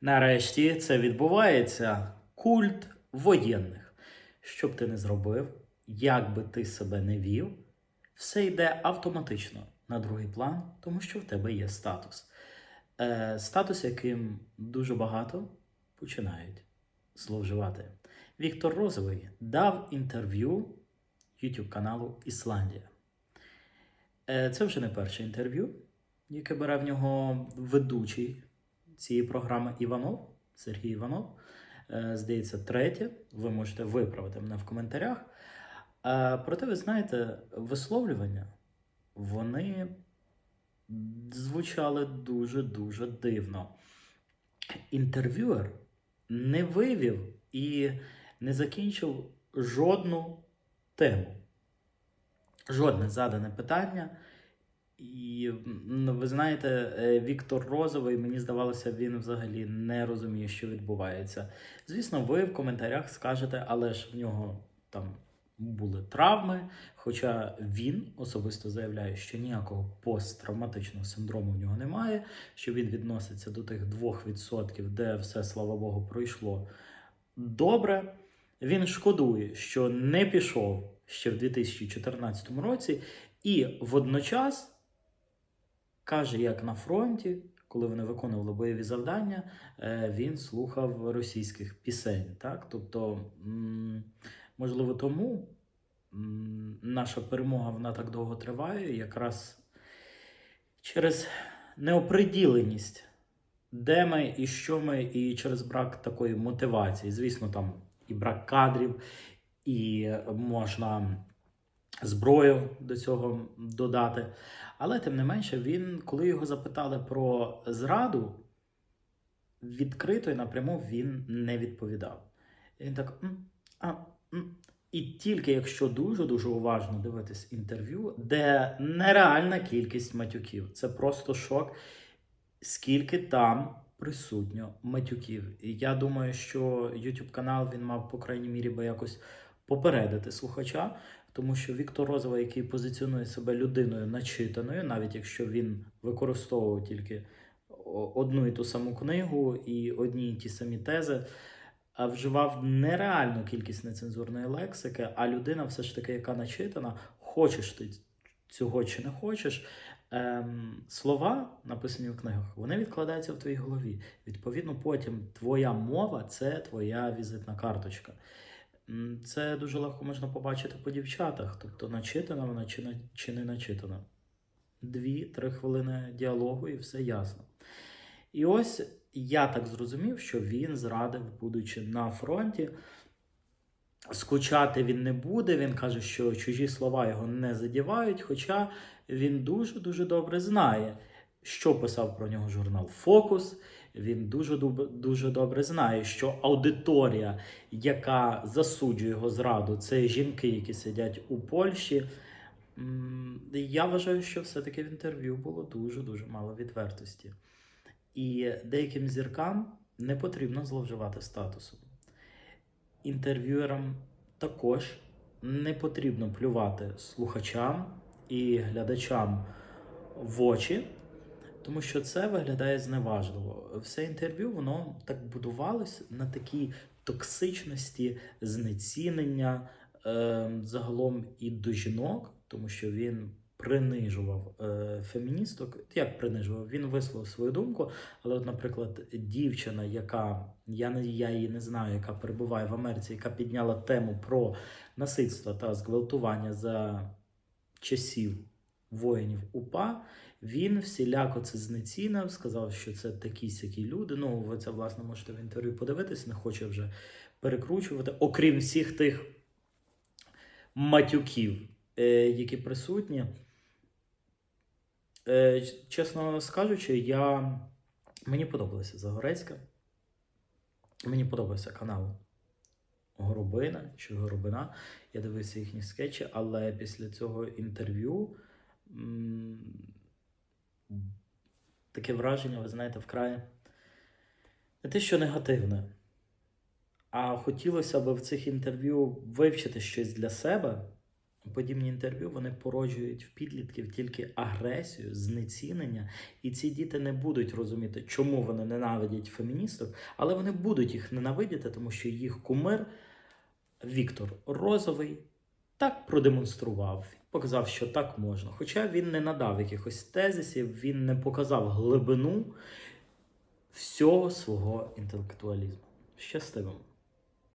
Нарешті це відбувається культ воєнних. Що б ти не зробив, як би ти себе не вів, все йде автоматично на другий план, тому що в тебе є статус. Е, статус, яким дуже багато починають зловживати. Віктор Розовий дав інтерв'ю YouTube каналу Ісландія. Е, Це вже не перше інтерв'ю, яке бере в нього ведучий цієї програми Іванов, Сергій Іванов. Е, Здається, третє. Ви можете виправити мене в коментарях. Е, Проте, ви знаєте, висловлювання вони звучали дуже-дуже дивно. Інтерв'юер не вивів і не закінчив жодну тему, жодне задане питання. І м, ви знаєте, е, Віктор Розовий, мені здавалося, він взагалі не розуміє, що відбувається. Звісно, ви в коментарях скажете, але ж в нього там були травми. Хоча він особисто заявляє, що ніякого посттравматичного синдрому в нього немає, що він відноситься до тих 2%, де все, слава Богу, пройшло добре. Він шкодує, що не пішов ще в 2014 році, і водночас каже, як на фронті, коли вони виконували бойові завдання, е, він слухав російських пісень. Так? Тобто, можливо, тому наша перемога вона так довго триває, якраз через неоприділеність, де ми і що ми, і через брак такої мотивації. Звісно, там і брак кадрів, і можна зброю до цього додати. Але тим не менше, він, коли його запитали про зраду, відкрито і напряму він не відповідав. Він так. «М, а, м». І тільки якщо дуже-дуже уважно дивитись інтерв'ю, де нереальна кількість матюків, це просто шок, скільки там присутньо матюків. І я думаю, що YouTube канал він мав, по крайній мірі, би якось попередити слухача, тому що Віктор Розова, який позиціонує себе людиною начитаною, навіть якщо він використовував тільки одну і ту саму книгу і одні і ті самі тези, а вживав нереальну кількість нецензурної лексики, а людина, все ж таки, яка начитана, хочеш ти цього чи не хочеш. Ем, слова, написані в книгах, вони відкладаються в твоїй голові. Відповідно, потім твоя мова це твоя візитна карточка. Це дуже легко можна побачити по дівчатах, тобто начитана вона чи, не- чи не начитана. Дві-три хвилини діалогу і все ясно. І ось я так зрозумів, що він зрадив, будучи на фронті. Скучати він не буде. Він каже, що чужі слова його не задівають, хоча він дуже-дуже добре знає, що писав про нього журнал Фокус. Він дуже дуже добре знає, що аудиторія, яка засуджує його зраду, це жінки, які сидять у Польщі. Я вважаю, що все-таки в інтерв'ю було дуже-дуже мало відвертості. І деяким зіркам не потрібно зловживати статусом. Інтерв'юерам також не потрібно плювати слухачам і глядачам в очі, тому що це виглядає зневажливо. Все інтерв'ю воно так будувалось на такій токсичності, знецінення е, загалом і до жінок, тому що він принижував е, феміністок. Як принижував? Він висловив свою думку, але, от, наприклад, дівчина, яка я не я її не знаю, яка перебуває в Америці, яка підняла тему про насильство та зґвалтування за часів воїнів УПА, він всіляко це знецінив, сказав, що це такі сякі люди. Ну, ви це власне можете в інтерв'ю подивитись, не хочу вже перекручувати, окрім всіх тих матюків, е, які присутні. Е, чесно скажучи, я... мені подобалася Загорецька. Мені подобався канал Горобина чи Горобина. Я дивився їхні скетчі, але після цього інтерв'ю м, таке враження, ви знаєте, вкрай не те, що негативне, а хотілося б в цих інтерв'ю вивчити щось для себе, подібні інтерв'ю вони породжують в підлітків тільки агресію, знецінення, і ці діти не будуть розуміти, чому вони ненавидять феміністок, але вони будуть їх ненавидіти, тому що їх кумир Віктор Розовий так продемонстрував, показав, що так можна. Хоча він не надав якихось тезисів, він не показав глибину всього свого інтелектуалізму. Щастиво!